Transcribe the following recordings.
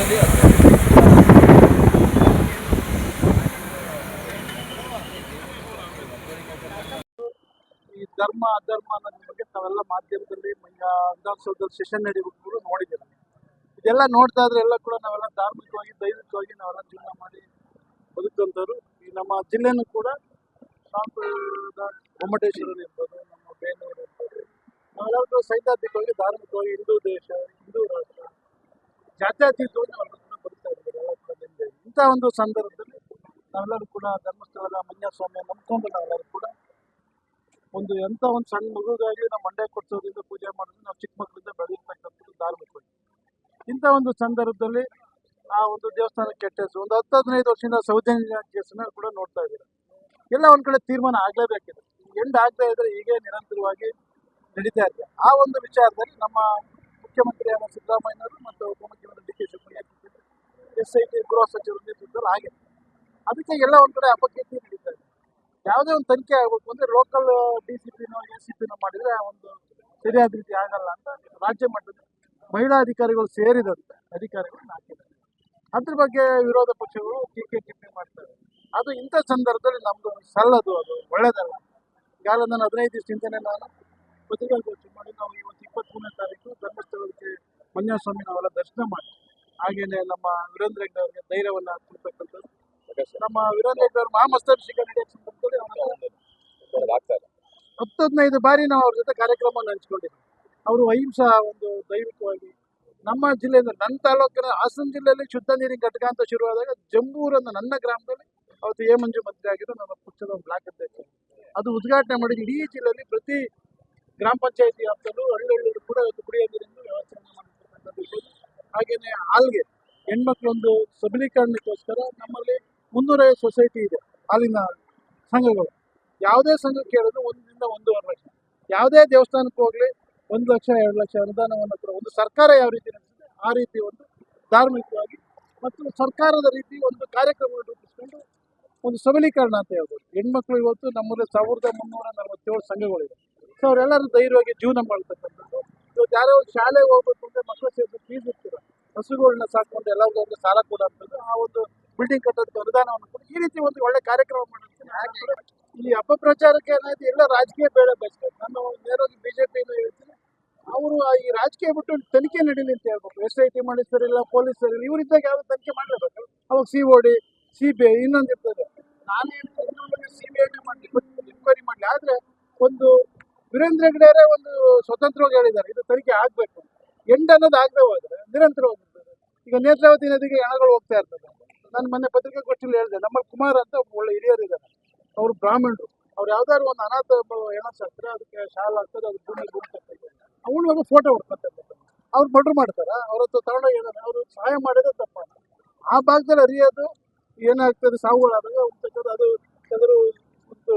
ಕ್ಷೇತ್ರದಲ್ಲಿ ಈ ಧರ್ಮ, ಅಧರ್ಮ ಅನ್ನೋದ್ರ ಬಗ್ಗೆ ತಾವೆಲ್ಲ ಮಾಧ್ಯಮದಲ್ಲಿ ವಿಧಾನಸೌಧದಲ್ಲಿ ಸೆಷನ್ ನಡೆಯುವುದು ನೋಡಿದ್ದೀರ? ಇದೆಲ್ಲ ನೋಡ್ತಾ ಇದ್ರೆ ಎಲ್ಲ ಕೂಡ ನಾವೆಲ್ಲ ಧಾರ್ಮಿಕವಾಗಿ, ದೈವಿಕವಾಗಿ ನಾವೆಲ್ಲ ಜೀವನ ಮಾಡಿ ಬದುಕಂತರು ಈ ನಮ್ಮ ಜಿಲ್ಲೆನೂ ಕೂಡ ಸಾಂಪ್ರದ ಗೊಮ್ಮಟೇಶ್ವರರು ಇರ್ಬೋದು ನಮ್ಮ ಬೇನೂರು ಇರ್ಬೋದು ನಾವೆಲ್ಲರೂ ಸೈದ್ಧಾಂತಿಕವಾಗಿ, ಧಾರ್ಮಿಕವಾಗಿ ಹಿಂದೂ ದೇಶ, ಹಿಂದೂ ರಾಷ್ಟ್ರ. ಜಾತ್ಯತೀತವಾಗಿ ನಾವೆಲ್ಲ ಕೂಡ ಬದುಕ್ತಾ ಇದ್ದೀವಿ ಎಲ್ಲ ಇಂಥ ಒಂದು ಸಂದರ್ಭದಲ್ಲಿ ನಾವೆಲ್ಲರೂ ಕೂಡ ಧರ್ಮಸ್ಥಳದ ಮಂಜ ಸ್ವಾಮಿ ನಂಬ್ಕೊಂಡು ನಾವೆಲ್ಲರೂ ಕೂಡ ಒಂದು ಎಂಥ ಒಂದು ಸಣ್ಣ ಮಗುಗಾಗಿ ನಾವು ಮಂಡೆ ಕೊಡ್ಸೋದ್ರಿಂದ ಪೂಜೆ ಮಾಡೋದ್ರಿಂದ ನಾವು ಚಿಕ್ಕ ಮಕ್ಕಳಿಂದ ಬೆಳೆದಿರ್ತಕ್ಕಂಥದ್ದು ಧಾರ್ಮಿಕವಾಗಿ ಇಂಥ ಒಂದು ಸಂದರ್ಭದಲ್ಲಿ ಆ ಒಂದು ದೇವಸ್ಥಾನ ಕೆಟ್ಟ ಒಂದು ಹತ್ತು ಹದಿನೈದು ವರ್ಷದಿಂದ ಸೌಜನ್ಯ ಕೇಸನ್ನ ಕೂಡ ನೋಡ್ತಾ ಇದ್ದೀರಾ. ಎಲ್ಲ ಒಂದ್ ಕಡೆ ತೀರ್ಮಾನ ಆಗಲೇಬೇಕಿದೆ. ಎಂಡ್ ಆಗದೆ ಇದ್ರೆ ಹೀಗೆ ನಿರಂತರವಾಗಿ ನಡೀತಾ ಇದೆ ಆ ಒಂದು ವಿಚಾರದಲ್ಲಿ ನಮ್ಮ ಮುಖ್ಯಮಂತ್ರಿಯಾದ ಸಿದ್ದರಾಮಯ್ಯನವರು ಮತ್ತು ಉಪಮುಖ್ಯಮಂತ್ರಿ D K Shivakumar S I T ಗೃಹ ಸಚಿವರ ನೇತೃತ್ವದಲ್ಲಿ ಆಗಿದೆ. ಅದಕ್ಕೆ ಎಲ್ಲ ಒಂದು ಕಡೆ ಅಪಕೀರ್ತಿ ನಡೀತಾ ಯಾವುದೇ ಒಂದು ತನಿಖೆ ಆಗಬೇಕು. ಅಂದರೆ ಲೋಕಲ್ ಡಿ ಸಿ ಪಿನೋ ಎ ಸಿ ಪಿನೋ ಮಾಡಿದರೆ ಒಂದು ಸರಿಯಾದ ರೀತಿ ಆಗಲ್ಲ ಅಂತ ರಾಜ್ಯ ಮಟ್ಟದ ಮಹಿಳಾ ಅಧಿಕಾರಿಗಳು ಸೇರಿದಂತೆ ಅಧಿಕಾರಿಗಳು ಹಾಕಿದ್ದಾರೆ ಅದ್ರ ಬಗ್ಗೆ ವಿರೋಧ ಪಕ್ಷಗಳು ಟೀಕೆ ಟಿಪ್ಪಣಿ ಮಾಡ್ತಾರೆ ಅದು ಇಂಥ ಸಂದರ್ಭದಲ್ಲಿ ನಮ್ಮದು ಸಲ್ಲದು, ಅದು ಒಳ್ಳೆಯದಲ್ಲ ಈಗಾಗಲೇ ನಾನು ಹದಿನೈದು ದಿವಸದಿಂದನೇ ನಾನು. ಪತ್ರಿಕಾಗೋಷ್ಠಿ ಮಾಡಿ ನಾವು ಇವತ್ತು ಇಪ್ಪತ್ತ್ಮೂರನೇ ತಾರೀಕು ಧರ್ಮಸ್ಥಳಕ್ಕೆ ನಾವೆಲ್ಲ ದರ್ಶನ ಮಾಡಿ ಹಾಗೇನೆ ನಮ್ಮ ವೀರೇಂದ್ರ ಹೆಗ್ಡೆ ಅವರಿಗೆ ಧೈರ್ಯವನ್ನು ಕೊಡ್ತಕ್ಕಂಥದ್ದು ನಮ್ಮ ವೀರೇಂದ್ರ ಹೆಗ್ಡೆ ಅವರು ಮಹಾಮಸ್ತಭಿಷೇಕ ನಡೆಯೋ ಸಂದರ್ಭದಲ್ಲಿ ಹತ್ತು ಹದಿನೈದು ಬಾರಿ ನಾವು ಅವ್ರ ಜೊತೆ ಕಾರ್ಯಕ್ರಮವನ್ನು ಹಂಚ್ಕೊಂಡಿದ್ದೀವಿ ಅವರು ಅಹಿಂಸಾ ಒಂದು ದೈವಿಕವಾಗಿ ನಮ್ಮ ಜಿಲ್ಲೆಯಿಂದ ನನ್ನ ತಾಲೂಕಿನ ಹಾಸನ ಜಿಲ್ಲೆಯಲ್ಲಿ ಶುದ್ಧ ನೀರಿನ ಘಟಕ ಅಂತ ಶುರುವಾದಾಗ ಜಂಬೂರ್ ಅನ್ನೋ ನನ್ನ ಗ್ರಾಮದಲ್ಲಿ ಅವತ್ತು ಎ ಮಂಜು ಮಂತ್ರಿ ಆಗಿದ್ದು ನಮ್ಮ ಪಕ್ಷದ ಬ್ಲಾಕ್ ಅಧ್ಯಕ್ಷ ಅದು ಉದ್ಘಾಟನೆ ಮಾಡಿ ಇಡೀ ಜಿಲ್ಲೆಯಲ್ಲಿ ಪ್ರತಿ ಗ್ರಾಮ ಪಂಚಾಯತಿ ವ್ಯಾಪ್ತಲ್ಲೂ ಹಳ್ಳಿಗಳು ಕೂಡ ಇವತ್ತು ಕುಡಿಯೋ ನೀರಿನ ವ್ಯವಸ್ಥೆಯನ್ನು ಮಾಡಿರ್ತಕ್ಕಂಥದ್ದು. ಹಾಗೇನೆ ಹಾಲ್ಗೆ ಹೆಣ್ಮಕ್ಳೊಂದು ಸಬಲೀಕರಣಕ್ಕೋಸ್ಕರ ನಮ್ಮಲ್ಲಿ ಮುನ್ನೂರೈವತ್ತು ಸೊಸೈಟಿ ಇದೆ ಹಾಲಿನ ಸಂಘಗಳು. ಯಾವುದೇ ಸಂಘಕ್ಕೆ ಕೇಳಿದ್ರು ಒಂದರಿಂದ ಒಂದೂವರೆ ಲಕ್ಷ. ಯಾವುದೇ ದೇವಸ್ಥಾನಕ್ಕೆ ಹೋಗಲಿ ಒಂದು ಲಕ್ಷ, ಎರಡು ಲಕ್ಷ ಅನುದಾನವನ್ನು ಕೂಡ. ಒಂದು ಸರ್ಕಾರ ಯಾವ ರೀತಿ ನಡೆಸಿದೆ ಆ ರೀತಿ ಒಂದು ಧಾರ್ಮಿಕವಾಗಿ ಮತ್ತು ಸರ್ಕಾರದ ರೀತಿ ಒಂದು ಕಾರ್ಯಕ್ರಮ ರೂಪಿಸ್ಕೊಂಡು ಒಂದು ಸಬಲೀಕರಣ ಅಂತ ಹೇಳ್ಬೋದು. ಹೆಣ್ಮಕ್ಳು ಇವತ್ತು ನಮ್ಮಲ್ಲಿ ಸಾವಿರದ ಮುನ್ನೂರ ನಲವತ್ತೇಳು ಸಂಘಗಳಿವೆ. ಸೊ ಅವರೆಲ್ಲರೂ ಧೈರ್ಯವಾಗಿ ಜೀವನ ಮಾಡ್ತಕ್ಕಂಥದ್ದು. ಇವತ್ತು ಯಾರೋ ಶಾಲೆಗೆ ಹೋಗ್ಬೇಕು ಅಂದ್ರೆ ಮಕ್ಕಳು ಸೇರಿಸಿ ಫೀಸ್ ಇರ್ತೀರ ಹಸುಗಳನ್ನ ಸಾಕೊಂಡು ಎಲ್ಲರಿಗೂ ಒಂದು ಸಾಲ ಕೊಡುವಂಥದ್ದು ಆ ಒಂದು ಬಿಲ್ಡಿಂಗ್ ಕಟ್ಟೋದಕ್ಕೆ ಅನುದಾನವನ್ನು ಕೊಡಿ. ಈ ರೀತಿ ಒಂದು ಒಳ್ಳೆ ಕಾರ್ಯಕ್ರಮ ಮಾಡಿರ್ತೀನಿ ಕೂಡ ಈ ಅಪಪ್ರಚಾರಕ್ಕೆ ಏನಾಯ್ತು ಎಲ್ಲ ರಾಜಕೀಯ ಬೇಡ ಬಯಸ್ತಾರೆ ನಾನು ನೇರವಾಗಿ ಬಿಜೆಪಿ ಹೇಳ್ತೀನಿ. ಅವರು ಈ ರಾಜಕೀಯ ಬಿಟ್ಟು ತನಿಖೆ ನಡೀಲಿ ಅಂತ ಹೇಳ್ಬೇಕು. ಎಸ್ ಐ ಟಿ ಮಾಡಿಸ್ತಾರಿಲ್ಲ ಪೊಲೀಸರಿಲ್ಲ ಇವರಿದ್ದಾಗ ಯಾವ್ದು ತನಿಖೆ ಮಾಡಲೇಬೇಕು? ಅವಾಗ C O D C B I ಇನ್ನೊಂದು ಇರ್ತದೆ. ನಾನು ಸಿ ಬಿ ಐನೇ ಮಾಡಲಿ ಎನ್ಕ್ವೈರಿ ಮಾಡಲಿ. ಆದ್ರೆ ವೀರೇಂದ್ರ ಹೆಗ್ಡೆಯವರೇ ಒಂದು ಸ್ವತಂತ್ರವಾಗಿ ಹೇಳಿದ್ದಾರೆ. ಇದು ತನಿಖೆ ಆಗ್ಬೇಕು. ಎಂಡ್ ಅನ್ನೋದು ಆಗದೆ ಹೋದ್ರೆ ನಿರಂತರವಾಗಿರ್ತದೆ ಈಗ ನೇತ್ರಾವತಿ ನದಿಗೆ ಹೆಣಗಳು ಹೋಗ್ತಾ ಇರ್ತದೆ. ನಾನು ಮೊನ್ನೆ ಪತ್ರಿಕಾಗೋಷ್ಠಿಯಲ್ಲಿ ಹೇಳಿದೆ ನಮ್ಮ ಕುಮಾರ್ ಅಂತ ಒಳ್ಳೆ ಹಿರಿಯರಿದ್ದಾರೆ ಅವರು ಬ್ರಾಹ್ಮಣರು. ಅವ್ರು ಯಾವ್ದಾದ್ರು ಒಂದು ಅನಾಥ ಹೆಣ ಸಾಕ್ತಾರೆ ಅದಕ್ಕೆ ಶಾಲ ಹಾಕ್ತಾರೆ ಅದು ಭೂಮಿ ಅವಳು ಹೋಗಿ ಫೋಟೋ ಹೊಡ್ಕೊತಾರೆ ಅವ್ರು ಮರ್ಡರ್ ಮಾಡ್ತಾರ? ಅವ್ರ ಹತ್ರ ತಗೊಂಡೋಗಿ ಏನಾದ್ರೆ ಅವರು ಸಹಾಯ ಮಾಡಿದ್ರೆ ತಪ್ಪ ಆ ಭಾಗದಲ್ಲಿ ಅರಿಯೋದು ಏನಾಗ್ತದೆ, ಸಾವುಗಳಾದಾಗ ಅದು ಒಂದು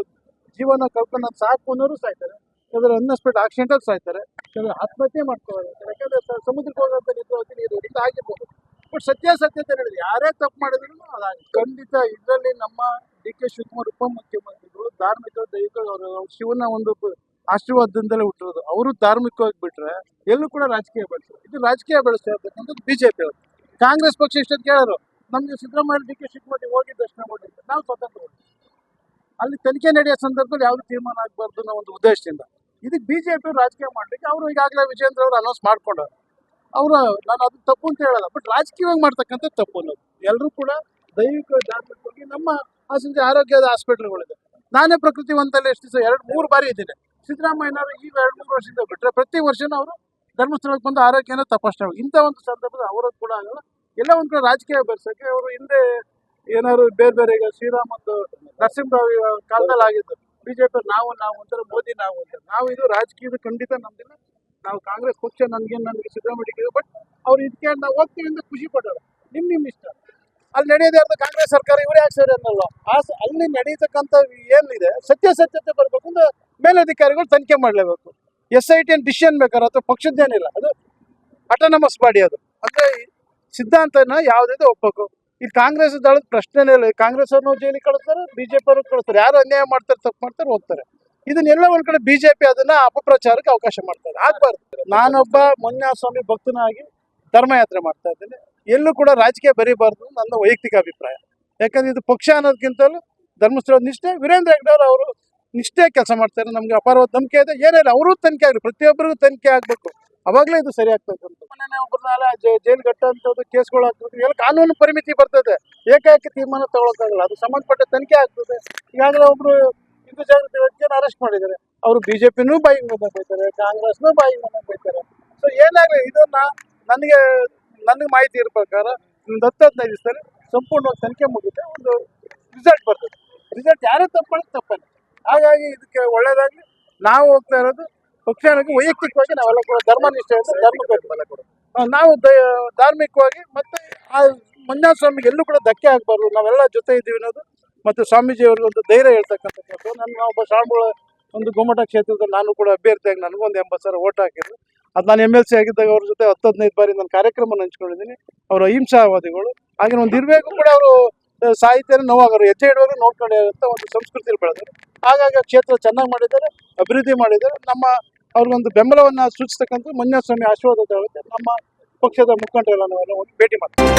ಜೀವನ ಕಳ್ಕೊಂಡು ಸಾಕು ಅನ್ನೋರು ಸಾಯ್ತಾರೆ. ಕೆಲವರು ಅನ್ಎಕ್ಸ್ಪೆಕ್ಟ್ ಆಕ್ಸಿಡೆಂಟ್ ಸಾಯ್ತಾರೆ. ಕೆಲವರು ಆತ್ಮಹತ್ಯೆ ಮಾಡ್ತಾರೆ ಯಾಕಂದ್ರೆ ಸಮುದ್ರಕ್ಕೆ ಹೋಗೋಂಥ ನೇತ್ರಾವತಿ ನೀರು ಇಲ್ಲ ಆಗಿರ್ಬೋದು. ಬಟ್ ಸತ್ಯಾಸತ್ಯತೆ ನಡೆದಿದೆ. ಯಾರೇ ತಪ್ಪು ಮಾಡಿದ್ರು ಅದಾಗಿ ಖಂಡಿತ ಇದರಲ್ಲಿ ನಮ್ಮ ಡಿ ಕೆ ಶಿವಕುಮಾರ್ ಉಪಮುಖ್ಯಮಂತ್ರಿಗಳು ಧಾರ್ಮಿಕ ದೈವಿಕ ಅವರು ಶಿವನ ಒಂದು ಆಶೀರ್ವಾದದಿಂದಲೇ ಹುಟ್ಟಿರೋದು. ಅವರು ಧಾರ್ಮಿಕವಾಗಿ ಬಿಟ್ರೆ ಎಲ್ಲೂ ಕೂಡ ರಾಜಕೀಯ ಬೆಳೆಸೋದು ಇದು ರಾಜಕೀಯ ಬೆಳೆಸ್ತಾ ಇರ್ತಕ್ಕಂಥದ್ದು ಬಿಜೆಪಿ ಅವರು. ಕಾಂಗ್ರೆಸ್ ಪಕ್ಷ ಇಷ್ಟೊಂದು ಕೇಳೋರು ನಮಗೆ ಸಿದ್ದರಾಮಯ್ಯ, ಡಿ ಕೆ ಶಿವಕುಮಾರ್ ಹೋಗಿ ದರ್ಶನ ಮಾಡಿ ನಾವು ಸ್ವತಂತ್ರ ಅಲ್ಲಿ ತನಿಖೆ ನಡೆಯೋ ಸಂದರ್ಭದಲ್ಲಿ ಯಾವ್ದು ತೀರ್ಮಾನ ಆಗಬಾರ್ದು ಅನ್ನೋ ಒಂದು ಉದ್ದೇಶದಿಂದ. ಇದಕ್ಕೆ ಬಿಜೆಪಿ ರಾಜಕೀಯ ಮಾಡ್ಲಿಕ್ಕೆ ಅವರು ಈಗಾಗಲೇ ವಿಜೇಂದ್ರ ಅವರು ಅನೌನ್ಸ್ ಮಾಡ್ಕೊಂಡು ಅವರು, ನಾನು ಅದು ತಪ್ಪು ಅಂತ ಹೇಳಲ್ಲ ಬಟ್ ರಾಜಕೀಯವಾಗಿ ಮಾಡ್ತಕ್ಕಂಥ ತಪ್ಪು ಅನ್ನೋದು. ಎಲ್ಲರೂ ಕೂಡ ದೈವಿಕ ಧಾರ್ಮಿಕವಾಗಿ ನಮ್ಮ ಹಾಸನ ಆರೋಗ್ಯದ ಹಾಸ್ಪಿಟಲ್ಗಳಿದೆ ನಾನೇ ಪ್ರಕೃತಿವಂತಲ್ಲಿ ಎಷ್ಟು ದಿವಸ, ಎರಡು, ಮೂರು ಬಾರಿ ಇದ್ದೀನಿ. ಸಿದ್ದರಾಮಯ್ಯನವರು ಈಗ ಎರಡು, ಮೂರು ವರ್ಷದಿಂದ ಬಿಟ್ಟರೆ ಪ್ರತಿ ವರ್ಷನೂ ಅವರು ಧರ್ಮಸ್ಥಳಕ್ಕೆ ಬಂದು ಆರೋಗ್ಯನ ತಪಾಸಣೆ ಇಂಥ ಒಂದು ಸಂದರ್ಭದಲ್ಲಿ ಅವರದ್ದು ಕೂಡ ಆಗಲ್ಲ. ಎಲ್ಲ ಒಂದು ಕಡೆ ರಾಜಕೀಯ ಬೆರೆಸೋಕ್ಕೆ ಅವರು ಹಿಂದೆ ಏನಾದ್ರು ಬೇರೆ ಬೇರೆ ಈಗ ಶ್ರೀರಾಮಂದು ನರಸಿಂಹರಾವ್ ಕಾಲದಲ್ಲಿ ಆಗಿದ್ದು. ಬಿಜೆಪಿ, ನಾವು ನಾವು ಅಂತಾರೆ ಮೋದಿ, ನಾವು ಅಂತ ನಾವು ಇದು ರಾಜಕೀಯದ ಖಂಡಿತ ನಮ್ದಿಲ್ಲ ನಾವು ಕಾಂಗ್ರೆಸ್ ಪಕ್ಷ ನನ್ಗೆ, ನನಗೆ ಸಿದ್ದರಾಮಯ್ಯ ಬಟ್ ಅವ್ರು ಇದಕ್ಕೆ ನಾವು ಹೋಗ್ತೀವಿ ಅಂತ ಖುಷಿ ಪಡೋರು. ನಿಮ್ ನಿಮ್ ಇಷ್ಟ. ಅಲ್ಲಿ ನಡೆಯೋದೇ ಅಂತ ಕಾಂಗ್ರೆಸ್ ಸರ್ಕಾರ, ಇವರೇ ಯಾಕೆ ಸೇರಿ ಅನ್ನಲ್ಲ. ಆ ಅಲ್ಲಿ ನಡೀತಕ್ಕಂಥ ಏನಿದೆ ಸತ್ಯಾಸತ್ಯತೆ ಬರಬೇಕು ಅಂದ್ರೆ ಮೇಲಧಿಕಾರಿಗಳು ತನಿಖೆ ಮಾಡಲೇಬೇಕು. ಎಸ್ ಐ ಟಿ ಡಿಸಿಷನ್ ಬೇಕಾದ್ರೆ ಅಥವಾ ಪಕ್ಷದ್ದೇನಿಲ್ಲ. ಅದು ಅಟಾನಮಸ್ ಬಾಡಿ ಅದು. ಅಂದ್ರೆ ಸಿದ್ಧಾಂತನ ಯಾವುದೇ ಒಪ್ಪಬೇಕು ಈ ಕಾಂಗ್ರೆಸ್ ದಳದ ಪ್ರಶ್ನೆನೇ ಇಲ್ಲ. ಕಾಂಗ್ರೆಸ್ ಅವ್ರನ್ನೂ ಜೈಲಿಗೆ ಕಳಿಸ್ತಾರೆ ಬಿಜೆಪಿ ಅವ್ರಿಗೆ ಕಳಿಸ್ತಾರೆ. ಯಾರು ಅನ್ಯಾಯ ಮಾಡ್ತಾರೆ, ತಪ್ಪು ಮಾಡ್ತಾರೆ, ಹೋಗ್ತಾರೆ. ಇದನ್ನೆಲ್ಲ ಒಂದ್ ಕಡೆ ಬಿಜೆಪಿ ಅದನ್ನ ಅಪಪ್ರಚಾರಕ್ಕೆ ಅವಕಾಶ ಮಾಡ್ತಾರೆ. ಆಗ್ಬಾರ್ದು. ನಾನೊಬ್ಬ ಸ್ವಾಮಿ ಭಕ್ತನಾಗಿ ಧರ್ಮಯಾತ್ರೆ ಮಾಡ್ತಾ ಇದ್ದೇನೆ. ಎಲ್ಲೂ ಕೂಡ ರಾಜಕೀಯ ಬರೀಬಾರ್ದು ನನ್ನ ವೈಯಕ್ತಿಕ ಅಭಿಪ್ರಾಯ. ಯಾಕಂದ್ರೆ ಇದು ಪಕ್ಷ ಅನ್ನೋದಕ್ಕಿಂತಲೂ ಧರ್ಮಸ್ಥಳ ನಿಷ್ಠೆ, ವೀರೇಂದ್ರ ಹೆಗ್ಡೆ ಅವರು ನಿಷ್ಠೆ ಕೆಲಸ ಮಾಡ್ತಾರೆ. ನಮ್ಗೆ ಅಪಾರವಾದ ನಂಬಿಕೆ ಇದೆ. ಏನೇ ಅವರು ತನಿಖೆ ಆಗಲಿ, ಪ್ರತಿಯೊಬ್ಬರಿಗೂ ತನಿಖೆ ಆಗ್ಬೇಕು. ಅವಾಗಲೇ ಇದು ಸರಿ ಆಗ್ತದೆ ಒಬ್ಬರನ್ನೆಲ್ಲ ಜೈಲ್ ಕಟ್ಟುವಂಥದ್ದು ಕೇಸ್ಗಳು ಆಗ್ತದೆ ಎಲ್ಲ ಕಾನೂನು ಪರಿಮಿತಿ ಬರ್ತದೆ. ಏಕಾಏಕಿ ತೀರ್ಮಾನ ತಗೊಳಕ್ಕಾಗಲ್ಲ, ಅದು ಸಂಬಂಧಪಟ್ಟ ತನಿಖೆ ಆಗ್ತದೆ. ಈಗಾಗಲೇ ಒಬ್ರು ಹಿಂದೂ ಜಾಗೃತಿ ವ್ಯಕ್ತಿಯನ್ನು ಅರೆಸ್ಟ್ ಮಾಡಿದ್ದಾರೆ. ಅವರು ಬಿಜೆಪಿನೂ ಬಾಯಿಗೆ ಬಂದ ಬೈತಾರೆ ಕಾಂಗ್ರೆಸ್ನೂ ಬಾಯಿಗೆ ಬಂದ ಬೈತಾರೆ ಸೊ ಏನಾಗಲಿ, ಇದನ್ನ ನನಗೆ ನನಗೆ ಮಾಹಿತಿ ಇರೋ ಪ್ರಕಾರ ಹತ್ತು ದಿವಸದಲ್ಲಿ ಸಂಪೂರ್ಣವಾಗಿ ತನಿಖೆ ಮುಗಿದ್ರೆ ಒಂದು ರಿಸಲ್ಟ್ ಬರ್ತದೆ. ರಿಸಲ್ಟ್ ಯಾರೇ ತಪ್ಪಲ್ಲ ತಪ್ಪಲ್ಲ ಹಾಗಾಗಿ ಇದಕ್ಕೆ ಒಳ್ಳೇದಾಗಲಿ, ನಾವು ಹೋಗ್ತಾ ಇರೋದು ಪಕ್ಷಕ್ಕೆ ವೈಯಕ್ತಿಕವಾಗಿ ನಾವೆಲ್ಲ ಕೂಡ ಧರ್ಮನಿಷ್ಠೆಯಿಂದ ಧರ್ಮ ನಾವು ಧಾರ್ಮಿಕವಾಗಿ ಮತ್ತೆ ಆ ಮಂಜುನಾಥ ಸ್ವಾಮಿಗೆ ಎಲ್ಲೂ ಕೂಡ ಧಕ್ಕೆ ಆಗಬಾರ್ದು. ನಾವೆಲ್ಲ ಜೊತೆ ಇದ್ದೀವಿ ಅನ್ನೋದು ಮತ್ತು ಸ್ವಾಮೀಜಿ ಅವರಿಗೆ ಒಂದು ಧೈರ್ಯ ಹೇಳ್ತಕ್ಕಂಥದ್ದು ನನ್ನ ಒಬ್ಬ ಶ್ರಾವಣ ಒಂದು ಗುಮ್ಮಟ ಕ್ಷೇತ್ರದಲ್ಲಿ ನಾನು ಕೂಡ ಅಭ್ಯರ್ಥಿಯಾಗಿ ನನಗೊಂದು ಎಂಬತ್ತು ಸಾವಿರ ಓಟ್ ಹಾಕಿದ್ರು. ಅದು ನಾನು ಎಂ ಎಲ್ ಸಿ ಆಗಿದ್ದಾಗ ಅವ್ರ ಜೊತೆ ಹತ್ತು ಹದಿನೈದು ಬಾರಿ ನಾನು ಕಾರ್ಯಕ್ರಮ ಹಂಚ್ಕೊಂಡಿದ್ದೀನಿ. ಅವರು ಅಹಿಂಸಾವಾದಿಗಳು ಹಾಗೆ ಒಂದು ಇರಬೇಕು ಕೂಡ ಅವರು ಸಾಹಿತ್ಯನ ನೋವಾಗರು. ಹೆಜ್ಜೆ ಇಡುವಾಗ ನೋಡ್ಕೊಂಡಿರುವಂಥ ಒಂದು ಸಂಸ್ಕೃತಿಯಲ್ಲಿ ಬೆಳೆದರು. ಹಾಗಾಗಿ ಕ್ಷೇತ್ರ ಚೆನ್ನಾಗಿ ಮಾಡಿದ್ದಾರೆ, ಅಭಿವೃದ್ಧಿ ಮಾಡಿದ್ದಾರೆ. ನಮ್ಮ ಅವ್ರಿಗೊಂದು ಬೆಂಬಲವನ್ನು ಸೂಚಿಸ್ತಕ್ಕಂಥ ಮಂಜಸ್ವಾಮಿ ಸ್ವಾಮಿ ಆಶೀರ್ವಾದ ನಮ್ಮ ಪಕ್ಷದ ಮುಖಂಡರನ್ನು ಭೇಟಿ ಮಾಡ್ತೀವಿ